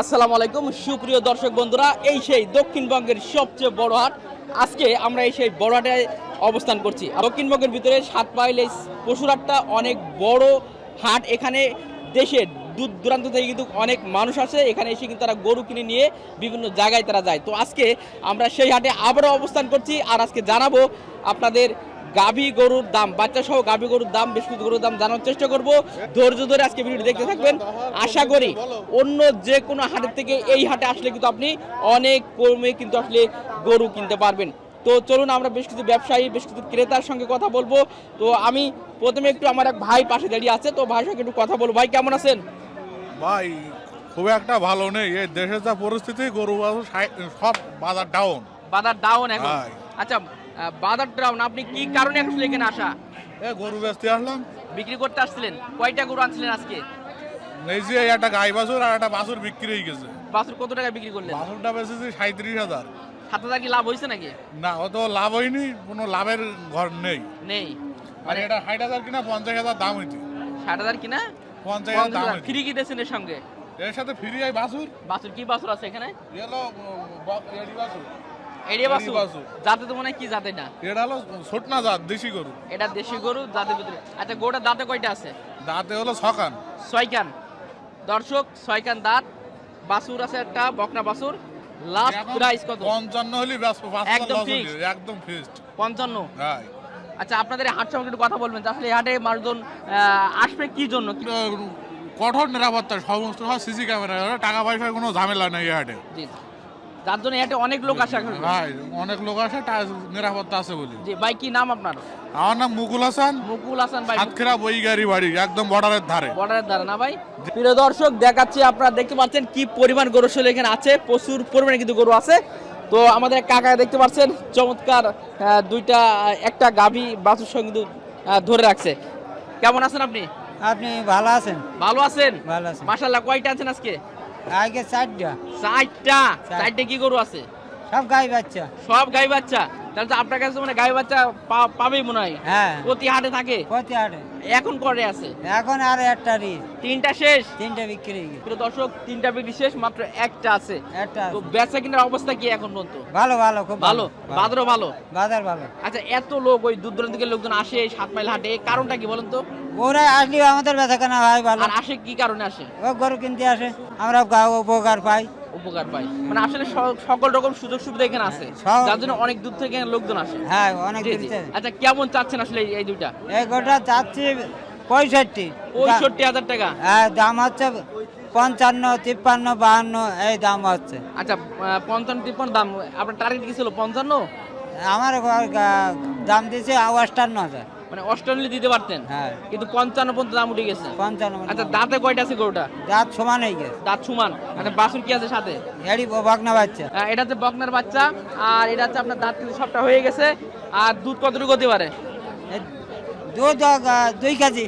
আসসালামু আলাইকুম। সুপ্রিয় দর্শক বন্ধুরা, এই সেই দক্ষিণবঙ্গের সবচেয়ে বড় হাট। আজকে আমরা এই সেই বড় হাটে অবস্থান করছি। দক্ষিণবঙ্গের ভিতরে সাত মাইল এই পশুর হাটটা অনেক বড় হাট। এখানে দেশের দূর দূরান্ত থেকে কিন্তু অনেক মানুষ আসে। এখানে এসে কিন্তু তারা গরু কিনে নিয়ে বিভিন্ন জায়গায় তারা যায়। তো আজকে আমরা সেই হাটে আবারও অবস্থান করছি। আর আজকে জানাব আপনাদের গাভী গরুর দাম বাচ্চা সহ গাভী গরুর দাম বেশ কিছু গরুর দাম জানার চেষ্টা করব। ধৈর্য ধরে আজকে ভিডিওটি দেখতে থাকবেন। আশা করি অন্য যে কোনো হাটের থেকে এই হাটে আসলে কিন্তু আপনি অনেক কমে কিন্তু আসলে গরু কিনতে পারবেন। তো চলুন আমরা বেশ কিছু ব্যবসায়ী বেশ কিছু ক্রেতার সঙ্গে কথা বলব। তো আমি প্রথমে একটু আমার এক ভাই পাশে দাঁড়িয়ে আছে। তো ভাইয়ের সঙ্গে একটু কথা বলব। ভাই কেমন আছেন? ভাই খুব একটা ভালো নেই। এই দেশের যা পরিস্থিতি গরু সব বাজার ডাউন বাজার ডাউন এখন। আচ্ছা ডাউন আপনি কি কারণে আসলে এখানে আসা? এ গরু বেচতে আসলাম। বিক্রি করতে আসছিলেন? কয়টা গরু আনছিলেন আজকে? এই যে একটা গাই বাছুর আর একটা বাছুর বিক্রি হয়ে গেছে। বাছুর কত টাকা বিক্রি করলেন? বাছুরটা বেচেছি সাঁত্রিশ হাজার। সাত হাজার কি লাভ হয়েছে নাকি? না অত লাভ হয়নি কোনো লাভের ঘর নেই। নেই। আর এটা ষাট হাজার কিনা পঞ্চাশ হাজার দাম হইছে। ষাট হাজার কিনা? পঞ্চাশ হাজার দাম হইছে। ফ্রি কি দিয়েছেন এর সঙ্গে? এর সাথে ফ্রি আই বাছুর। বাছুর কি বাছুর আছে এখানে? এলো বাছুর। বাছুর বাছুর। যাতে তো মনে কি জাতে না এটা হলো ছোট না জাত দেশি গরু। এটা দেশি গরু জাতের ভিতরে। আচ্ছা গরুটার দাঁতে কয়টা আছে? দাঁতে হলো ছকান ছয়কান দর্শক ছয়কান দাঁত। বাছুর আছে একটা বকনা বাছুর লাস্ট প্রাইস কত? পঞ্চান্ন হলি একদম একদম ফিক্সড পঞ্চান্ন? হ্যাঁ। আচ্ছা আপনাদের হাট সম্পর্কে একটু কথা বলবেন আসলে এই হাটে মানুষজন আসবে কি জন্য? কঠোর নিরাপত্তা সমস্ত সব সিসি ক্যামেরা টাকা পয়সার কোনো ঝামেলা নেই এই হাটে। জি। যার জন্য এই হাটে অনেক লোক আসে এখন। ভাই অনেক লোক আসে নিরাপত্তা আছে বলি। জি ভাই কি নাম আপনার? আমার নাম মুকুল হাসান। মুকুল হাসান ভাই সাতক্ষীরা বইগাড়ি বাড়ি একদম বর্ডারের ধারে। বর্ডারের দ্বারা না ভাই? প্রিয় দর্শক দেখাচ্ছি আপনারা দেখতে পাচ্ছেন কি পরিমাণ গরু আসলে এখানে আছে। প্রচুর পরিমাণে কিন্তু গরু আছে। তো আমাদের কাকা দেখতে পাচ্ছেন চমৎকার দুইটা একটা গাভী বাছুর সঙ্গে কিন্তু ধরে রাখছে। কেমন আছেন আপনি? আপনি ভালো আছেন? ভালো আছেন? ভালো আছেন মাশাল্লাহ কয়টা আছেন আজকে? আগে চারটা। চারটা? চার। চারটে কি গরু আছে? সব গাই বাচ্চা। সব গাই বাচ্চা? তাহলে তো আপনার কাছে মানে গাই বাচ্চা পাবেই মনে হয়। হ্যাঁ। প্রতি হাটে থাকে? প্রতি হাটে। এখন করে আছে? এখন আর একটা রিস। তিনটা শেষ? তিনটা বিক্রি হয়ে প্রিয় দর্শক তিনটা বিক্রি শেষ মাত্র একটা আছে। একটা তো বেচা কিনার অবস্থা কি এখন পর্যন্ত? ভালো ভালো খুব ভালো? বাজারও ভালো? বাজার ভালো। আচ্ছা এত লোক ওই দূর দূরান্ত থেকে লোকজন আসে সাত মাইল হাটে কারণটা কি বলুন তো? ওরা আসলেও আমাদের বেচা কেনা হয় ভালো। আর আসে কি কারণে আসে? ও গরু কিনতে আসে আমরা গাও উপকার পাই। উপকার পাই। মানে আসলে সকল রকম সুযোগ সুবিধা এখানে আছে। সব- যার জন্য অনেক দূর থেকে লোকজন আসে। হ্যাঁ অনেক। আচ্ছা কেমন চাচ্ছেন আসলে এই- দুইটা? এই গোটা চাচ্ছি পঁয়ষট্টি। পঁয়ষট্টি হাজার টাকা? হ্যাঁ দাম হচ্ছে পঞ্চান্ন তিপ্পান্ন বাহান্ন এই দাম হচ্ছে। আচ্ছা পঞ্চান্ন তিপ্পান্ন দাম আপনার টার্গেট কি ছিল পঞ্চান্ন? আমার দাম দিয়েছে অষ্টান্ন হাজার। মানে অষ্টমলি দিতে পারতেন। হ্যাঁ। কিন্তু পঞ্চান্ন পর্যন্ত দাম উঠে গেছে। পঞ্চান্ন আচ্ছা দাঁতে কয়টা আছে গরুটা? দাঁত সমান হয়ে গেছে। দাঁত সমান। আচ্ছা বাছুর কি আছে সাথে? এড়ি বাগনা বাচ্চা। এটা হচ্ছে বকনার বাচ্চা আর এটা হচ্ছে আপনার দাঁত কিন্তু সবটা হয়ে গেছে। আর দুধ কতটুকু হতে পারে? দুধ দুই কেজি।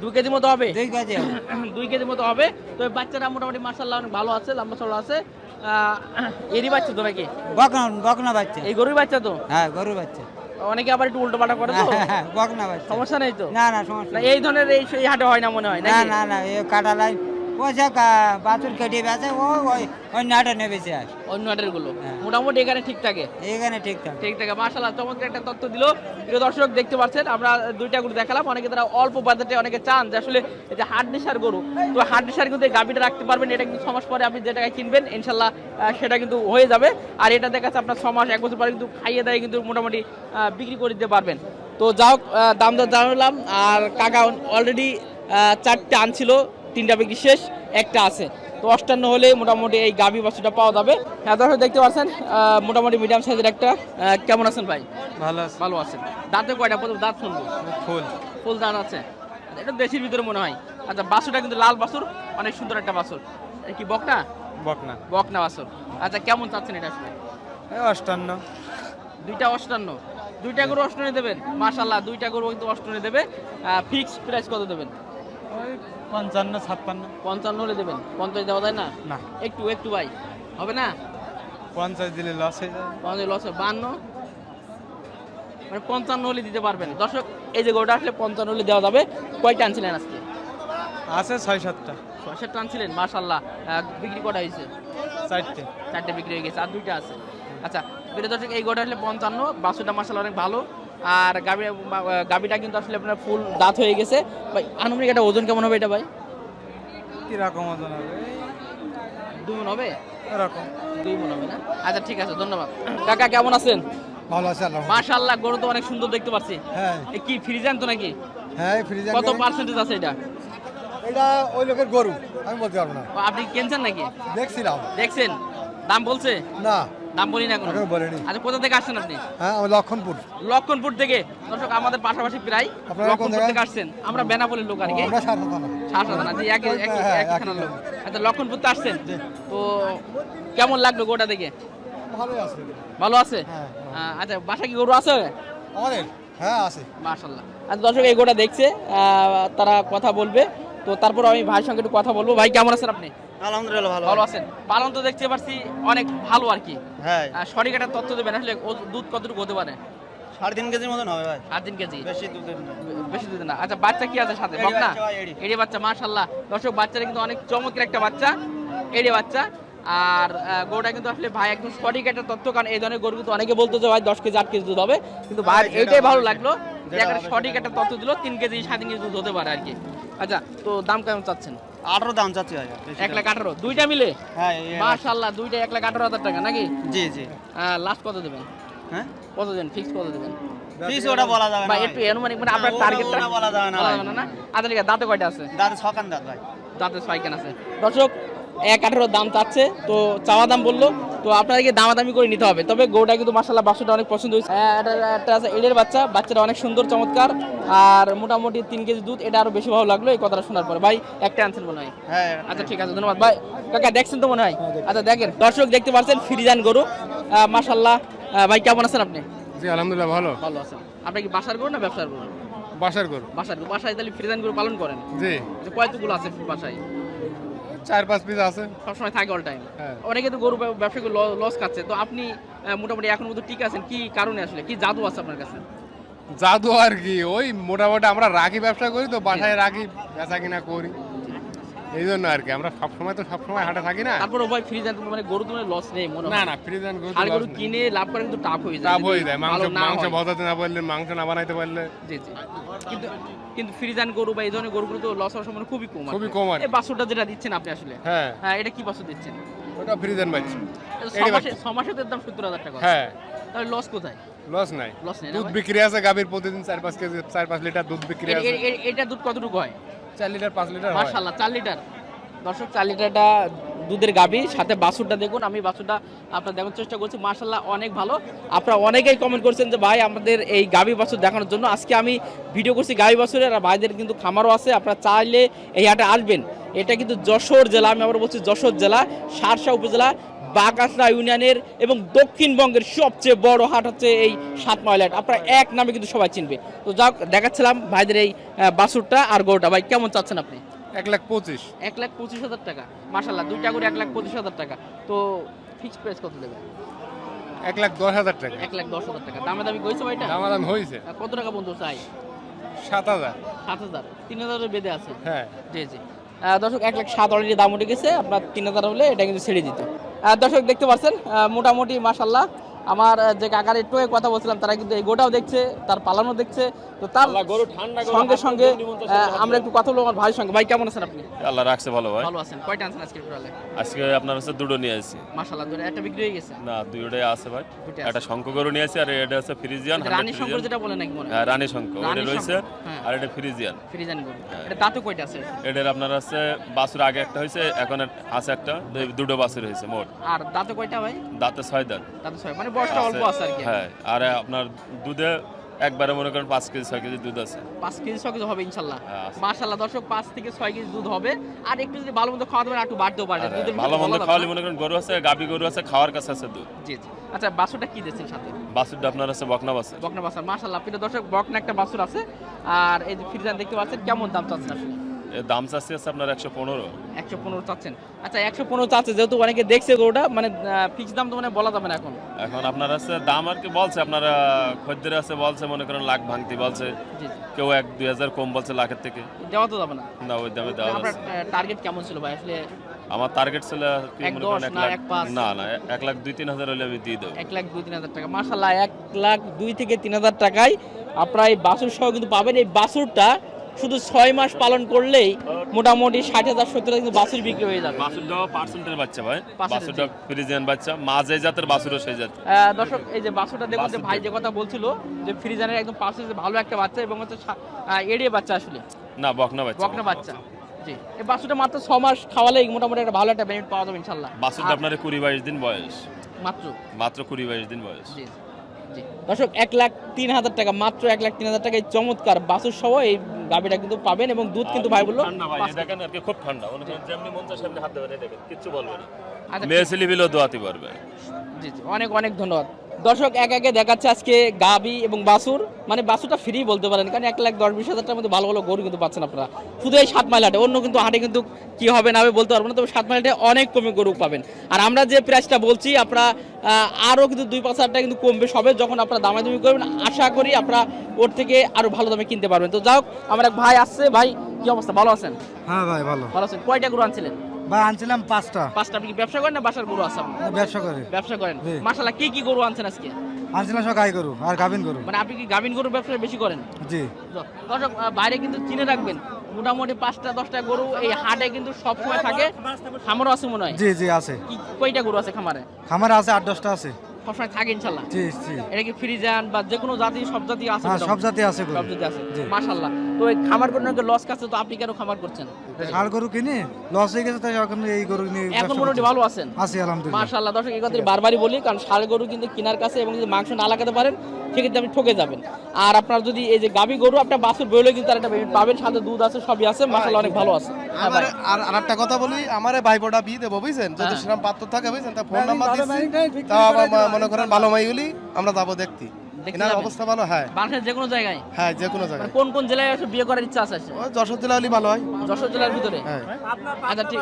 দুই কেজি মতো হবে? দুই কেজি দুই কেজি মতো হবে। তো এই বাচ্চাটা মোটামুটি মার্শাল্লাহ অনেক ভালো আছে লম্বা চড়া আছে। এরই বাচ্চা তো নাকি? বকনা বকনা বাচ্চা। এই গরুর বাচ্চা তো? হ্যাঁ গরু বাচ্চা। অনেকে আবার একটু উল্টো পাল্টা করে তো? হ্যাঁ, না ভাই সমস্যা নেই তো? না না সমস্যা এই ধরনের এই হাটে হয় না মনে হয় না না না কাটা লাইন পয়সা বাছুর কেটে বেছে ও ওই ওই নাটা নেবেছে আর। অন্য হাটেরগুলো হ্যাঁ। মোটামুটি এখানে ঠিক থাকে? এখানে ঠিকঠাক ঠিক থাকে। মাশাল্লাহ চমৎকার একটা তথ্য দিল। প্রিয় দর্শক দেখতে পাচ্ছেন আমরা দুইটা গরু দেখালাম। অনেকে তারা অল্প বাজেটে অনেকে চান যে আসলে এই যে হাট নেশার গরু তো হাট নেশার কিন্তু গাভিটা রাখতে পারবেন এটা কিন্তু ছ মাস পরে আপনি যে টাকায় কিনবেন ইনশাল্লাহ সেটা কিন্তু হয়ে যাবে। আর এটা দেখা যাচ্ছে আপনার ছ মাস এক বছর পরে কিন্তু খাইয়ে দেয় কিন্তু মোটামুটি বিক্রি করে দিতে পারবেন। তো যাই হোক দাম দর জানালাম। আর কাকা অলরেডি চারটে আনছিল। তিনটা বিক্রি শেষ একটা আছে। তো অষ্টান্ন হলে মোটামুটি এই গাভী বাছুরটা পাওয়া যাবে। হ্যাঁ দর্শক দেখতে পাচ্ছেন মোটামুটি মিডিয়াম সাইজের একটা কেমন আছেন ভাই? ভালো আছে। ভালো আছেন। দাঁতে কয়টা প্রথম? দাঁত শুনব ফুল। ফুল দাঁত আছে। এটা দেশির ভিতরে মনে হয়। আচ্ছা বাছুরটা কিন্তু লাল বাছুর অনেক সুন্দর একটা বাসুর। কি বকনা? বকনা। বকনা বাসুর। আচ্ছা কেমন চাচ্ছেন এটা আসলে? অষ্টান্ন। দুইটা অষ্টান্ন। দুইটা গরু অষ্টনে দেবেন? মাশাল্লাহ দুইটা গরু কিন্তু অষ্টনে দেবে। ফিক্স প্রাইস কত দেবেন? পঞ্চান্ন ছাপ্পান্ন। পঞ্চান্ন হলে দেবেন। পঞ্চাশ দেওয়া যায় না? না। একটু একটু ভাই। হবে না? পঞ্চাশ দিলে লস হয়ে যাবে। পঞ্চাশ লস বান্ন? মানে পঞ্চান্ন হলে দিতে পারবেন। দর্শক এই যে গরুটা আসলে পঞ্চান্ন হলে দেওয়া যাবে। কয়টা আনছিলেন আজকে? আছে ছয় সাতটা। ছয়শো টানছিলেন মাশাল্লাহ আহ, বিক্রি করা হয়েছে? চারটে। চারটে বিক্রি হয়ে গেছে। আর দুইটা আছে। আচ্ছা প্রিয় দর্শক এই গোটা আসলে পঞ্চান্ন। বাসুটা মাসাল অনেক ভালো। আর গাবি গাবিটা কিন্তু আসলে আপনার ফুল দাঁত হয়ে গেছে। ভাই আনুমানিক একটা ওজন কেমন হবে এটা ভাই? কীরকম ওজন হবে? দুই মন হবে? এরকম। দুই মন হবে না? আচ্ছা ঠিক আছে ধন্যবাদ। কাকা কেমন আছেন? ভালো আছে আল্লাহ মাশাল্লাহ গরু তো অনেক সুন্দর দেখতে পাচ্ছি। হ্যাঁ। কি ফ্রিজান তো নাকি? হ্যাঁ ফ্রিজে কত পার্সেন্টেজ আছে এটা? এটা ওই লোকের গরু আমি বলতে পারব না। আপনি কিনছেন নাকি? দেখছিলাম। দেখছেন? দাম বলছে? না। দাম বলি না এখন? বলেনি। আচ্ছা কোথা থেকে আসছেন আপনি? হ্যাঁ আমি লক্ষণপুর। লক্ষণপুর থেকে। দর্শক আমাদের পাশাপাশি প্রায় লক্ষণপুর থেকে আসছেন। আমরা বেনাপোলের লোক আর কি। আমরা সারদা থানা শাসন না জি একই একই হ্যাঁ, একই থানার লোক আচ্ছা লক্ষণপুর তো আসছেন। তো কেমন লাগল গোটা দেখে ভালোই আছে। ভালো আছে? হ্যাঁ, আচ্ছা বাসা কি গরু আছে? আমাদের হ্যাঁ আছে। মাশাল্লাহ আর দর্শক এই গোটা দেখছে আহ, তারা কথা বলবে। তো তারপর আমি ভাইয়ের সঙ্গে একটু কথা বলব। ভাই কেমন আছেন আপনি? আলহামদুলিল্লাহ ভালো। ভালো আছেন? পালন তো দেখতে পাচ্ছি অনেক ভালো আর কি। হ্যাঁ। সঠিক একটা তথ্য দেবেন আসলে দুধ কতটুকু হতে পারে? সাড়ে তিন কেজির মতন হবে ভাই। সাত দিন কেজি? বেশি বেশি দুধ না। আচ্ছা বাচ্চা কি আছে সাথে? বকনা বাচ্চা এড়ি। এড়ি বাচ্চা মাশাল্লাহ দর্শক বাচ্চাটা কিন্তু অনেক চমৎকার একটা বাচ্চা। এড়ি বাচ্চা। আর গরুটা কিন্তু আসলে ভাই একদম সঠিক একটা তথ্য কারণ এই ধরনের গরু কিন্তু অনেকে বলতো যে ভাই দশ কেজি আট কেজি দুধ হবে। কিন্তু ভাই হ্যাঁ, এইটাই ভালো লাগল যে একটা সঠিক একটা তথ্য দিল তিন কেজি সাড়ে তিন কেজি দুধ হতে পারে আর কি। আচ্ছা তো দাম কেমন চাচ্ছেন? আঠারো দাম চাচ্ছি ভাই বেশি এক লাখ আঠারো দুইটা মিলে? হ্যাঁ মাশাল্লাহ দুইটা এক লাখ আঠারো হাজার টাকা নাকি? জি জি। লাস্ট কত দেবেন? হ্যাঁ? কত দেবেন ফিক্স কত দেবেন? ফিক্স ওটা বলা যাবে না। একটু অনুমানিক মানে আপনার টার্গেটটা বলা যাবে না। না? আচ্ছা দাঁতে কয়টা আছে? দাঁতে ছকান দাঁত ভাই। দাঁতে ছয়খান আছে। দর্শক এক আঠারো দাম চাচ্ছে তো চাওয়া দাম বলল তো আপনাদেরকে দামাদামি করে নিতে হবে। তবে গরুটা কিন্তু মাসাল্লাহ বাসুটা অনেক পছন্দ হয়েছে। হ্যাঁ, একটা আছে এডের বাচ্চা বাচ্চাটা অনেক সুন্দর চমৎকার। আর মোটামুটি তিন কেজি দুধ এটা আরও বেশি ভালো লাগল এই কথাটা শোনার পরে। ভাই একটা আনছেন মনে হয়? হ্যাঁ। আচ্ছা ঠিক আছে ধন্যবাদ। ভাই কাকা দেখছেন তো মনে হয়? আচ্ছা দেখেন দর্শক দেখতে পাচ্ছেন ফিরিজান গরু। মাসাল্লাহ ভাই কেমন আছেন আপনি? জি আলহামদুলিল্লাহ ভালো। ভালো আছেন। আপনি কি বাসার গরু না ব্যবসার গরু? বাসার গরু। বাসার গরু। বাসায় তাহলে ফিরিজান গরু পালন করেন? জি। যে কয়টুকুলো আছে বাসায়? চার পাঁচ পিস আছে। সবসময় থাকে অল টাইম হ্যাঁ। অনেকে তো গরু ব্যবসা করে লস খাচ্ছে। তো আপনি মোটামুটি এখন মতো ঠিক আছেন? কি কারণে আসলে? কি জাদু আছে আপনার কাছে? জাদু আর কি ওই মোটামুটি আমরা রাখি ব্যবসা করি তো বাসায় রাখি বেচা কিনা করি। এই জন্য আর কি আমরা সবসময় তো সবসময় হাটে থাকি না। তারপর ভাই ফ্রিজ মানে গরু তুমি লস নেই মনে না না ফ্রিজেন গরু আর গরু কিনে লাভ করে কিন্তু টাফ হয়ে যায়। যদি হয়ে যায় মাংস মাংস হয়। না পারলে মাংস না বানাইতে পারলে। জি জি। কিন্তু কিন্তু ফ্রিজান গরু বা এই ধরনের গরুগুলো তো লস হওয়ার সম্ভাবনা খুবই কম খুবই কম আর এই বাছুরটা যেটা দিচ্ছেন আপনি আসলে? হ্যাঁ। হ্যাঁ এটা কি বাছুর দিচ্ছেন? ওটা ফ্রিজেন বাচ্চা এটা ছ এড়ি মাসে ছ মাসের দাম সত্তর হাজার টাকা। হ্যাঁ। তাহলে লস কোথায়? লস নাই। লস নেই দুধ বিক্রি আছে গাভীর প্রতিদিন চার পাঁচ কেজি চার পাঁচ লিটার দুধ বিক্রি আছে। এটা দুধ কতটুকু হয়? চার লিটার, পাঁচ লিটার মাশাল্লাহ চার লিটার। দর্শক, চার লিটারটা দুধের গাবি সাথে বাছুরটা দেখুন, আমি বাছুরটা আপনার দেখার চেষ্টা করছি মাশাল্লাহ অনেক ভালো। আপনারা অনেকেই কমেন্ট করছেন যে, ভাই, আমাদের এই গাবি বাছুর দেখানোর জন্য আজকে আমি ভিডিও করছি গাবি বাছুরের, আর ভাইদের কিন্তু খামারও আছে, আপনারা চাইলে এই হাটে আসবেন। এটা কিন্তু যশোর জেলা, আমি আবার বলছি, যশোর জেলা, সারসা উপজেলা বাগাসরা ইউনিয়নের এবং দক্ষিণবঙ্গের সবচেয়ে বড় হাট হচ্ছে এই সাত মাইল হাট। আপনারা এক নামে কিন্তু সবাই চিনবে। তো যাক দেখাচ্ছিলাম ভাইদের এই বাসুরটা আর গরুটা। ভাই কেমন চাচ্ছেন আপনি? এক লাখ পঁচিশ। এক লাখ পঁচিশ হাজার টাকা। মাসাল্লাহ দুইটা করে এক লাখ পঁচিশ হাজার টাকা। তো ফিক্সড প্রাইস কত দেবে এক লাখ দশ হাজার টাকা। এক লাখ দশ হাজার টাকা। দামে দামি কইছে ভাইটা দামাদাম হয়েছে। আহ, কত টাকা বন্ধু চাই? সাত হাজার। সাত হাজার। তিন হাজারের বেঁধে আছে? হ্যাঁ। জি জি। দর্শক এক লাখ সাত অলরেডি দাম উঠে গেছে। আপনার তিন হাজার হলে এটা কিন্তু ছেড়ে দিত। দর্শক দেখতে পাচ্ছেন মোটামুটি মাসাল্লাহ আমার যে কাকার একটু কথা বলছিলাম তারা কিন্তু এই গোটাও দেখছে তার পালানো দেখছে। তো তার সঙ্গে সঙ্গে আমরা একটু কথা বলব আমার ভাইয়ের সঙ্গে। ভাই কেমন আছেন আপনি? আল্লাহ রাখছে ভালো ভাই। ভালো আছেন। কয়টা আনছেন আজকে টোটালে আজকে আপনার হচ্ছে দুটো নিয়ে আসছি মাসাল্লাহ ধরে একটা বিক্রি হয়ে গেছে? না দুটোই আছে ভাই। একটা শঙ্খ গরু নিয়ে আসছি আর এটা হচ্ছে ফ্রিজিয়ান রানী শঙ্কর যেটা বলে নাকি মনে হয়? হ্যাঁ রানী শঙ্খ। এটা রয়েছে হ্যাঁ। আর এটা ফ্রিজিয়ান। ফ্রিজান গরু। হ্যাঁ। এটা দাঁতও কয়টা আছে? এটার আপনার আছে বাছুর আগে একটা হয়েছে এখন আছে একটা দুটো বাছুর হয়েছে মোট। আর দাঁতে কয়টা ভাই? দাঁতে ছয় দাঁত। দাঁতে ছয়। মানে বয়সটা অল্প আছে আর কি। হ্যাঁ আর আপনার দুধে একবারে মনে করেন পাঁচ কেজি ছয় কেজি দুধ আছে। পাঁচ কেজি ছয় কেজি হবে ইনশাল্লাহ। হ্যাঁ, মাশাল্লাহ দর্শক পাঁচ থেকে ছয় কেজি দুধ হবে। আর একটু যদি ভালো খাওয়াতে পারে একটু বাড়তেও পারে ভালো খাওয়ালে মনে করেন গরু আছে গাবি গরু আছে খাওয়ার কাছে আছে দুধ। জি জি। আচ্ছা বাছুরটা কি দিচ্ছেন সাথে? বাছুরটা আপনার আছে বকনা বাছুর। বকনা বাছুর মাশাল্লাহ। প্রিয় দর্শক বকনা একটা বাছুর আছে। আর এই যে ফ্রিজান দেখতে পাচ্ছেন কেমন দাম চাচ্ছেন আসলে? দাম চাচ্ছি আছে আপনার একশো পনেরো। একশো পনেরো চাচ্ছেন। আচ্ছা একশো পনেরো চাচ্ছে যেহেতু অনেকে দেখছে গরুটা মানে ফিক্স দাম তো মানে বলা যাবে না এখন। এখন আপনার আছে দাম আর কি বলছে আপনারা খদ্দের আছে বলছে মনে করেন লাখ ভাঙতি বলছে। কেউ এক দুই হাজার কম বলছে লাখের থেকে। দেওয়া তো যাবে না। না ওই দামে দেওয়া টার্গেট কেমন ছিল ভাই? আসলে আমার টার্গেট ছিল না না এক লাখ দুই তিন হাজার হলে আমি দিয়ে দেবো। এক লাখ দুই তিন হাজার টাকা। মার্শাল্লাহ এক লাখ দুই থেকে তিন হাজার টাকায় আপনারা এই বাছুর সহ কিন্তু পাবেন। এই বাছুরটা শুধু ছয় মাস পালন করলেই মোটামুটি ষাট হাজার সত্তর হাজার কিন্তু বাছুর বিক্রি হয়ে যাবে। বাসুরটাও পার্সেন্টের বাচ্চা ভাই। বাসুরটা ফ্রিজিয়ান বাচ্চা মা যে জাতের বাসুরও সেই জাত। দর্শক এই যে বাছুরটা দেখুন যে ভাই যে কথা বলছিল যে ফ্রিজানের একদম পাশে ভালো একটা বাচ্চা এবং হচ্ছে এড়িয়ে বাচ্চা আসলে। না বকনা বাচ্চা। বকনা বাচ্চা। জি। এই বাছুরটা মাত্র ছ মাস খাওয়ালেই মোটামুটি একটা ভালো একটা বেনিফিট পাওয়া যাবে ইনশাল্লাহ বাসুরটা আপনার কুড়ি বাইশ দিন বয়স। মাত্র। মাত্র কুড়ি বাইশ দিন বয়স। জি। দর্শক এক লাখ তিন হাজার টাকা মাত্র এক লাখ তিন হাজার টাকা এই চমৎকার বাসুর সহ এই গাভীটা কিন্তু পাবেন এবং দুধ কিন্তু ভাই বলল ঠান্ডা ভাই দেখেন আর কি খুব ঠান্ডা। মনে যেমনি মন চায় সেমনি হাত দেবেন দেখেন কিচ্ছু বলবে না। আচ্ছা, মেয়ে ছেলে বিলেও দোয়াতে পারবে। জি জি অনেক অনেক ধন্যবাদ। দর্শক এক একে দেখাচ্ছে আজকে গাবি এবং বাসুর। মানে বাসুরটা ফ্রি বলতে পারেন কারণ এক লাখ দশ বিশ হাজার টাকার মধ্যে ভালো ভালো গরু কিন্তু পাচ্ছেন আপনারা। শুধু এই সাত মাইল হাটে অন্য কিন্তু হাটে কিন্তু কি হবে না হবে বলতে পারব না তবে সাত মাইল হাটে অনেক কমে গরু পাবেন। আর আমরা যে প্রাইসটা বলছি আপনারা আরও কিন্তু দুই পাঁচ হাজার টাকা কিন্তু কমবে সবে যখন আপনারা দামাদামি করবেন আশা করি আপনারা ওর থেকে আরও ভালো দামে কিনতে পারবেন। তো যাই হোক আমার এক ভাই আসছে। ভাই কি অবস্থা? ভালো আছেন? হ্যাঁ ভাই ভালো। ভালো আছেন? কয়টা গরু আনছিলেন? ভাই আনছিলাম পাঁচটা। পাঁচটা আপনি কি ব্যবসা করেন না বাসার গরু আছে আপনার? ব্যবসা করে। ব্যবসা করেন। জি। কি কি গরু আনছেন আজকে? আনছিলাম সব গাই গরু আর গাভিন গরু। মানে আপনি কি গাভিন গরুর ব্যবসা বেশি করেন? জি। দর্শক আহ, বাইরে কিন্তু চিনে রাখবেন মোটামুটি পাঁচটা দশটা গরু এই হাটে কিন্তু সবসময় থাকে। খামারও আছে মনে হয়? জি জি আছে। কি কয়টা গরু আছে খামারে? খামারে আছে আট দশটা আছে। সবসময় থাকে ইনশাল্লাহ। জি জি। এটা কি ফ্রিজান বা যে কোনো জাতি সব জাতি আছে হ্যাঁ সব জাতি আছে সব জাতি আছে। মাশাল্লাহ। তো এই খামার করে লস কাছে তো আপনি কেন খামার করছেন? ষাড় গরু কিনে লস হয়ে গেছে তাই এখন এই গরু নিয়ে এখন মোটামুটি ভালো আছেন? আছি আলহামদুলিল্লাহ। মাশাল্লাহ। দর্শক এই কথা বারবারই বলি কারণ ষাড় গরু কিন্তু কেনার কাছে এবং যদি মাংস না লাগাতে পারেন সেক্ষেত্রে আপনি ঠকে যাবেন। আর আপনার যদি এই যে গাবি গরু আপনার বাছুর বেরোলে কিন্তু তার একটা পাবেন সাথে দুধ আছে সবই আছে মাশাল্লাহ অনেক ভালো আছে। হ্যাঁ আর আর একটা কথা বলি আমারে ভাইপোটা বিয়ে দেবো বুঝছেন? যদি হ্যাঁ। সেরকম পাত্র থাকে বুঝছেন? তা ফোন নাম্বার দিচ্ছি। তা মনে করেন ভালো মাইগুলি আমরা যাব দেখতে। দেখতে এনার অবস্থা ভালো হ্যাঁ। বাংলাদেশের যে কোনো জায়গায়? হ্যাঁ যে কোনো মানে জায়গায় কোন কোন জেলায় এসে বিয়ে করার ইচ্ছা আছে ওই যশোর জেলা হলে ভালো হয়। যশোর জেলার ভিতরে? হ্যাঁ। আচ্ছা ঠিক।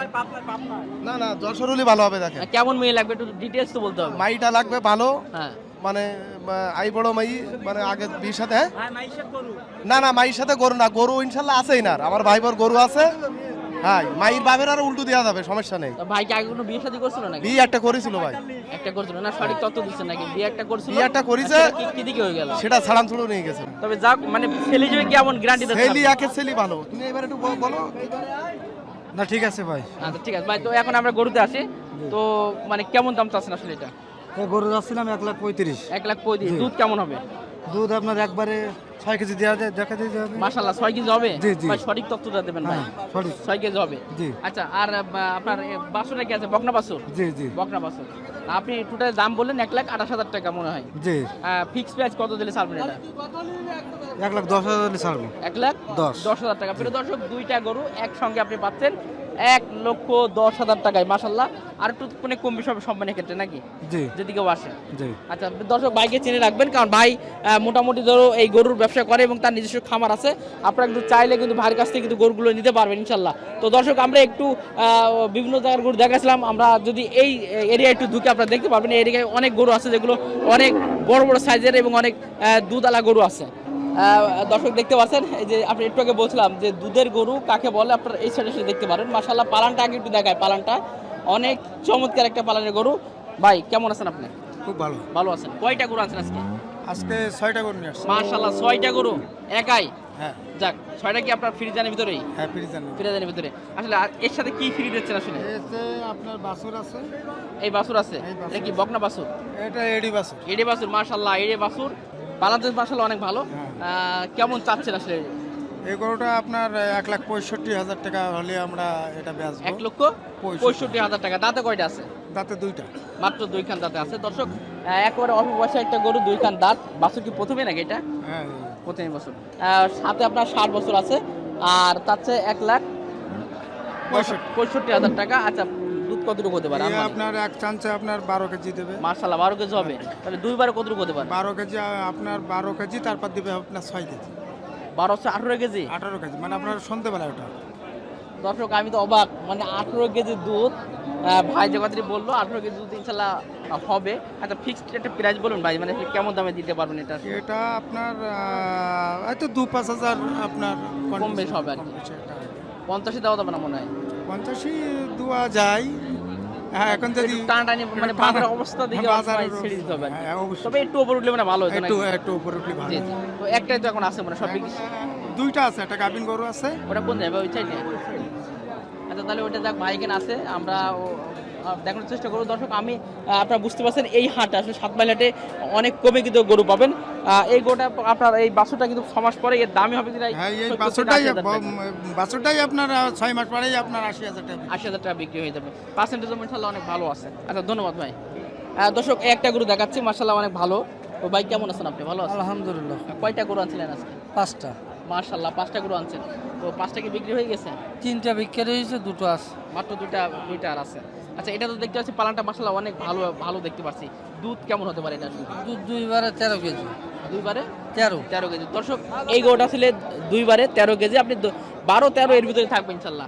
না না যশোর হলে ভালো হবে দেখেন। কেমন মেয়ে লাগবে একটু ডিটেলস তো বলতে হবে। মাইটা লাগবে ভালো। হ্যাঁ। মানে আই বড় মাই মানে আগে বিয়ের সাথে হ্যাঁ? না না মাইয়ের সাথে গরু না গরু ইনশাল্লাহ আছেই না। আমার ভাই বোর গরু আছে। হ্যাঁ মাইর বাবের আর উল্টো দেওয়া যাবে সমস্যা নেই। তা ভাই কি আগে কোনো বিয়ে শাদী করছিল নাকি? বিয়ে একটা করেছিল ভাই। একটা করছিল না সঠিক তথ্য দিচ্ছেন নাকি? বিয়ে একটা করছিল? বিয়ে একটা করেছে। আর কি- কি দিকে হয়ে গেল? সেটা ছাড়ান ছুড়ো নিয়ে গেছে। তবে যাক মানে ছেলে হিসেবে কেমন গ্যারান্টি দিতে ছেলি একে ছেলি ভালো। তুমি এবার একটু বলো। না ঠিক আছে ভাই। আচ্ছা ঠিক আছে। ভাই তো এখন আমরা গরুতে আসি। তো মানে কেমন দাম চাচ্ছেন আসলে এটা? এই গরু যাচ্ছিলাম এক লাখ পঁয়ত্রিশ। এক লাখ পঁয়ত্রিশ। দুধ কেমন হবে? দুধ আপনার একবারে ছয় কেজি দেওয়া যায় দেখা হবে। মাশাল্লাহ ছয় কেজি হবে? জি, জি। সঠিক তথ্যটা দেবেন ভাই। হ্যাঁ সঠিক। ছয় কেজি হবে? জি। আচ্ছা আর আপনার এ, কি আছে? বকনা বাছুর জি জি। বকনা বাছুর আপনি টোটাল দাম বললেন এক লাখ আঠাশ হাজার টাকা মনে হয়। জি। ফিক্স প্রাইস কত দিলে ছাড়বেন এটা? এক লাখ দশ হাজার হলে ছাড়বো। এক লাখ দশ। দশ হাজার টাকা। প্রিয় দর্শক দুইটা গরু একসঙ্গে আপনি পাচ্ছেন। এক লক্ষ দশ হাজার টাকায় মাসাল্লাহ আর একটু মানে কম বেশি হবে সম্মানের ক্ষেত্রে নাকি? জি। যেদিকেও আসে। জি। আচ্ছা দর্শক ভাইকে চিনে রাখবেন কারণ ভাই মোটামুটি ধরো এই গরুর ব্যবসা করে এবং তার নিজস্ব খামার আছে। আপনারা কিন্তু চাইলে কিন্তু ভাইয়ের কাছ থেকে কিন্তু গরুগুলো নিতে পারবেন ইনশাল্লাহ তো দর্শক আমরা একটু আহ, বিভিন্ন জায়গার গরু দেখাছিলাম আমরা যদি এই এরিয়া একটু ঢুকে আপনারা দেখতে পারবেন এই এরিয়ায় অনেক গরু আছে যেগুলো অনেক বড় বড় সাইজের এবং অনেক দুধালা গরু আছে। দর্শক দেখতে পাচ্ছেন এই যে আপনি একটু আগে বলছিলাম যে দুধের গরু কাকে বলে আপনারা এই সাইডে এসে দেখতে পারেন। মাসাল্লাহ পালানটা আগে একটু দেখায় পালানটা। অনেক চমৎকার একটা পালানের গরু। ভাই কেমন আছেন আপনি? খুব ভালো। ভালো আছেন। কয়টা গরু আছেন আজকে? আজকে ছয়টা গরু নিয়ে আসছি। ছয়টা গরু। একাই? হ্যাঁ। যাক ছয়টা কি আপনার ফ্রিজানের ভিতরেই? হ্যাঁ ফ্রিজানের ভিতরে। আসলে এর সাথে কি ফ্রি দিচ্ছেন আসলে? এতে আপনার বাছুর আছে। এই বাসুর আছে? এটা কি বকনা বাসুর এটা এডি বাছুর। এড়ে বাসুর এড়ে বাসুর বাংলাদেশ মার্শাল্লাহ অনেক ভালো। আহ, কেমন চাচ্ছেন আসলে? এই গরুটা আপনার এক লাখ পঁয়ষট্টি হাজার টাকা হলে আমরা এটা বেচবো। এক লক্ষ পঁয়ষট্টি। হাজার টাকা। দাঁতে কয়টা আছে? দাঁতে দুইটা। মাত্র দুইখান দাঁতে আছে। দর্শক একেবারে অল্প বয়সে একটা গরু দুইখান দাঁত। বাসুর কি প্রথমে নাকি এটা? হ্যাঁ প্রথমে বছর। সাথে আপনার ষাট বছর আছে। আর তার চেয়ে এক লাখ পঁয়ষট্টি। হাজার টাকা। আচ্ছা কতটুকু হতে পারে? আপনার এক চান্সে আপনার বারো কেজি দেবে। মার্শাল্লাহ বারো কেজি হবে? তাহলে দুইবারে কতটুকু হতে পারে? বারো কেজি আপনার বারো কেজি তারপর দেবে আপনার ছয় কেজি। বারোশো আঠেরো কেজি? আঠারো কেজি মানে আপনার সন্ধ্যেবেলা ওটা দর্শক আমি তো অবাক মানে আঠেরো কেজি দুধ ভাই যে কথাটি বলল আঠেরো কেজি দুধ ইনশাল্লাহ হবে। আচ্ছা ফিক্সড একটা প্রাইস বলুন ভাই মানে কেমন দামে দিতে পারবেন এটা? এটা আপনার হয়তো দু পাঁচ হাজার আপনার কম বেশ হবে আর কি। পঞ্চাশে দেওয়া যাবে না মনে হয়? পঞ্চাশই দেওয়া যায়। হ্যাঁ এখন যদি একটু মানে বাজারের অবস্থা দেখে হ্যাঁ, ছেড়ে দিতে হবে হ্যাঁ। তবে একটু উপর উঠলে মানে ভালো একটু একটু উপরে উঠলে ভালো তো একটাই তো এখন আছে মানে সব দুইটা আছে একটা গাভিন গরু আছে। ওটা কোন যাবে ওই সাইডে? আচ্ছা তাহলে ওইটা যাক বাইকেন আছে? আমরা দেখানোর চেষ্টা করব। দর্শক আমি আপনারা বুঝতে পারছেন এই হাটে আসলে সাত মাইল হাটে অনেক কমে কিন্তু গরু পাবেন। এই গরুটা আপনার এই বাছুরটা কিন্তু ছ মাস পরে এর দামই হবে হ্যাঁ এই 70 বাছরটাই 80 হাজার টাকা। বাছরটাই আপনার ছয় মাস পরেই আপনার আশি হাজার টাকা আশি হাজার টাকা বিক্রি হয়ে যাবে। পার্সেন্টেজ ইনশাল্লাহ অনেক ভালো আছে। আচ্ছা ধন্যবাদ ভাই। দর্শক একটা গরু দেখাচ্ছি মার্শাল্লাহ অনেক ভালো। তো ভাই কেমন আছেন আপনি? ভালো আছেন? আলহামদুলিল্লাহ। কয়টা গরু আনছিলেন আজকে? পাঁচটা। মার্শাল্লাহ পাঁচটা গরু আনছেন। তো পাঁচটা কি বিক্রি হয়ে গেছে? তিনটা বিক্রি হয়েছে দুটো আছে। মাত্র দুইটা দুইটা আর আছে। আচ্ছা এটা তো দেখতে পাচ্ছি পালানটা মাসাল্লাহ অনেক ভালো ভালো দেখতে পাচ্ছি। দুধ কেমন হতে পারে এটা দুধ দুইবারে তেরো কেজি। দুইবারে? তেরো। তেরো কেজি। দর্শক এই গরুটা ছিল দুইবারে তেরো কেজি। আপনি বারো তেরো এর ভিতরে থাকবেন ইনশাল্লাহ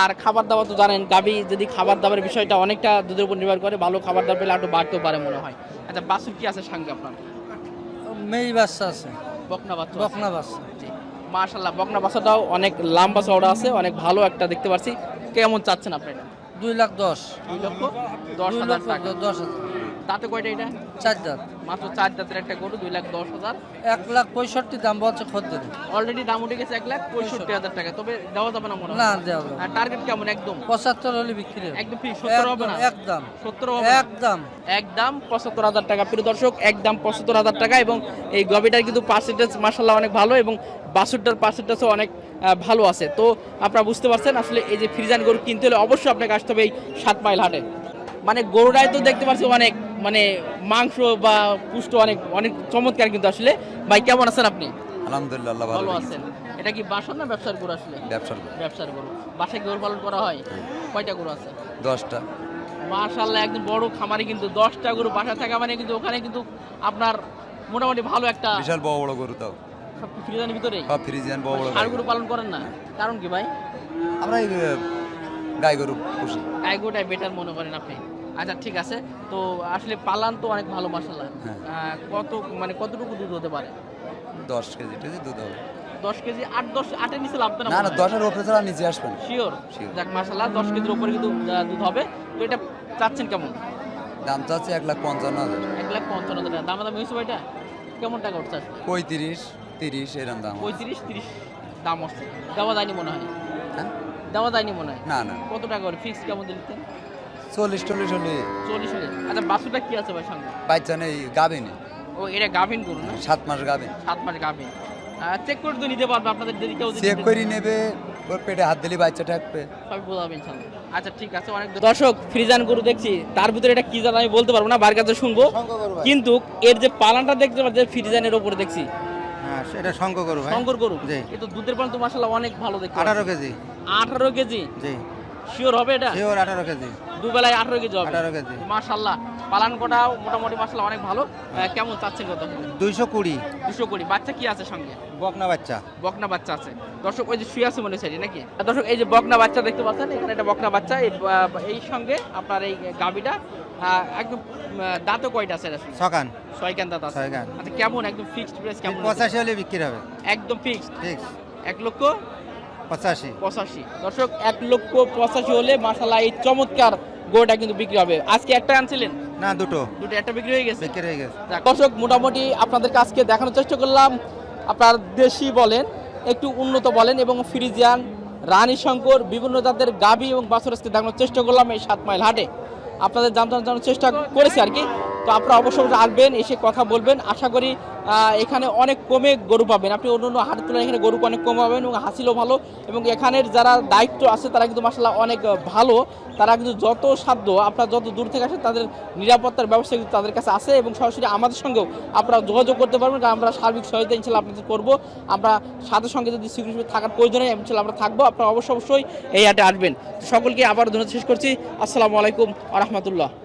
আর খাবার দাবার তো জানেন গাবি যদি খাবার দাবার বিষয়টা অনেকটা দুধের উপর নির্ভর করে ভালো খাবার দাবার পেলে একটু বাড়তেও পারে মনে হয়। আচ্ছা বাসুর কি আছে সঙ্গে আপনার? মেয়ে বাচ্চা আছে। বকনা বাচ্চা বকনা বাচ্চা। জি। মাশাল্লাহ বকনা বাচ্চাটাও অনেক লম্বা চওড়া আছে অনেক ভালো একটা দেখতে পাচ্ছি। কেমন চাচ্ছেন আপনি এটা? দুই লাখ দশ। দুই লক্ষ দশ হাজার টাকা। দশ হাজার। তাতে কয়টা এটা? চার দাঁত। মাত্র চার জাতের একটা গরু দুই লাখ দশ হাজার। এক লাখ পঁয়ষট্টি দাম বলছে খদ্দের। অলরেডি দাম উঠে গেছে এক লাখ পঁয়ষট্টি হাজার টাকা। তবে দেওয়া যাবে না মনে না দেওয়া যাবে টার্গেট কেমন? একদম? পঁচাত্তর হলে বিক্রি হবে। একদম ফিক্স সত্তর হবে না? একদম সত্তর হবে একদম একদম পঁচাত্তর হাজার টাকা। প্রিয় দর্শক একদম পঁচাত্তর হাজার টাকা এবং এই গবিটার কিন্তু পার্সেন্টেজ মার্শাল্লাহ অনেক ভালো এবং বাসুরটার পার্সেন্টেজও অনেক ভালো আছে। তো আপনারা বুঝতে পারছেন আসলে এই যে ফ্রিজান গরু কিনতে হলে অবশ্যই আপনাকে আসতে হবে এই সাত মাইল হাটে। মানে গরুটাই তো দেখতে পাচ্ছি অনেক। মানে মাংস বা পুষ্ট অনেক অনেক চমৎকার কিন্তু আসলে। ভাই কেমন আছেন আপনি? আলহামদুলিল্লাহ ভালো আছেন। এটা কি বাসার না ব্যবসার গরু আসলে? ব্যবসার গরু। ব্যবসার গরু। বাসায় গরু পালন করা হয়? কয়টা গরু আছে? দশটা। মাশাল্লাহ একদম বড় খামারে কিন্তু দশটা গরু বাসা থাকা মানে কিন্তু ওখানে কিন্তু আপনার মোটামুটি ভালো একটা বিশাল বড় বড় গরু তাও। সব ফ্রিজানের ভিতরে সব ফ্রিজিয়ান বড় বড় গাই। গরু। পালন করেন না? কারণ কি ভাই? আমরা গাই গরু পুষি। গাই গরুটাই বেটার মনে করেন আপনি। আচ্ছা ঠিক আছে। তো আসলে পালান তো অনেক ভালো মাসাল্লাহ হ্যাঁ। কত মানে কতটুকু দুধ হতে পারে? দশ কেজি টেজি দুধ হবে। দশ কেজি আট দশ আটের নিচে লাভ না না দশের উপরে ছাড়া নিচে আসবেন শিওর. যাক মাসাল্লাহ দশ কেজির উপরে কিন্তু দুধ হবে। তো এটা চাচ্ছেন কেমন? দাম চাচ্ছে এক লাখ পঞ্চান্ন হাজার। এক লাখ পঞ্চান্ন হাজার টাকা। দাম দাম হয়েছে ভাইটা? কেমন টাকা উঠছে? পঁয়ত্রিশ তিরিশ এরকম দাম পঁয়ত্রিশ তিরিশ দাম আসছে দেওয়া যায়নি মনে হয়। হ্যাঁ? দেওয়া যায়নি মনে হয়? না না। কত টাকা করে? ফিক্স কেমন দিতেন চল্লিশ হলে। চল্লিশ হাজার আচ্ছা কি আছে ভাই সঙ্গে বাচ্চা নেই গাবিনে ও এটা গাভিন করুন না? সাত মাস গাবিন সাত মাস গাভিন। চেক করে তো নিতে পারবে আপনাদের যদি কেউ চেক করে নেবে ওর পেটে হাত দিলে বাচ্চা থাকবে। সবই বোঝাবে ইনশাল্লাহ আচ্ছা ঠিক আছে অনেক দর্শক ফ্রিজান গরু দেখছি তার ভিতরে এটা কি জানো আমি বলতে পারব না বার কাছে শুনব। কিন্তু এর যে পালানটা দেখতে পাচ্ছি ফ্রিজানের ওপরে দেখছি। হ্যাঁ সেটা শঙ্খ গরু ভাই। শঙ্কর গরু। জি। এ তো দুধের পালন তো মাসাল্লাহ অনেক ভালো দেখতে আঠারো কেজি। আঠারো কেজি? জি। শিওর হবে এটা? শিওর আঠারো কেজি। দুবেলায় আঠারো কেজি হবে। আঠারো কেজি। মাশাল্লাহ পালান কোটাও মোটামুটি মাসাল্লাহ অনেক ভালো। কেমন চাচ্ছেন কত? দুইশো কুড়ি। দুশো কোটি বাচ্চা কি আছে সঙ্গে? বকনা বাচ্চা। বকনা বাচ্চা আছে। দর্শক ওই যে শুয়ে আছে মনে হচ্ছে নাকি? দর্শক এই যে বকনা বাচ্চা দেখতে পাচ্ছেন এখানে একটা বকনা বাচ্চা। এই সঙ্গে আপনার এই গাবিটা একদম দাঁতও কয়টা আছে আসলে ছকান ছয় কান দাঁত আছে। আচ্ছা কেমন? একদম ফিক্সড প্রাইস কেমন পঁচাশি হলে বিক্রি হবে। একদম ফিক্সড ঠিক এক লক্ষ পঁচাশি। পঁচাশি। দর্শক এক লক্ষ পঁচাশি হলে মাসাল্লাহ এই চমৎকার গোটা কিন্তু বিক্রি হবে। আজকে একটা আনছিলেন? না দুটো। দুটো একটা বিক্রি হয়ে গেছে? বিক্রি হয়ে গেছে। দর্শক মোটামুটি আপনাদের কাছকে দেখানোর চেষ্টা করলাম। আপনার দেশি বলেন একটু উন্নত বলেন এবং ফ্রিজিয়ান রানী শঙ্কর বিভিন্ন জাতের গাভী এবং বাছরসকে দেখানোর চেষ্টা করলাম এই সাত মাইল হাটে। আপনাদের জানতে জানার চেষ্টা করেছি আর কি। তো আপনারা অবশ্যই আসবেন, এসে কথা বলবেন। আশা করি এখানে অনেক কমে গরু পাবেন। আপনি অন্য অন্য হাটের তুলনায় এখানে গরু অনেক কম পাবেন এবং হাসিলও ভালো। এবং এখানের যারা দায়িত্ব আছে, তারা কিন্তু মাসাল্লাহ অনেক ভালো। তারা কিন্তু যত সাধ্য, আপনারা যত দূর থেকে আসেন, তাদের নিরাপত্তার ব্যবস্থা কিন্তু তাদের কাছে আছে এবং সরাসরি আমাদের সঙ্গেও আপনারা যোগাযোগ করতে পারবেন। কারণ আমরা সার্বিক সহায়তা ইনশাল্লাহ আপনাদের করব। আমরা সাথে সঙ্গে যদি সিকিউরিটি থাকার প্রয়োজন হয় ইনশাল্লাহ আমরা থাকব। আপনারা অবশ্যই অবশ্যই এই হাটে আসবেন। সকলকে আবার ধন্যবাদ শেষ করছি। আসসালামু আলাইকুম আ রহমতুল্লাহ।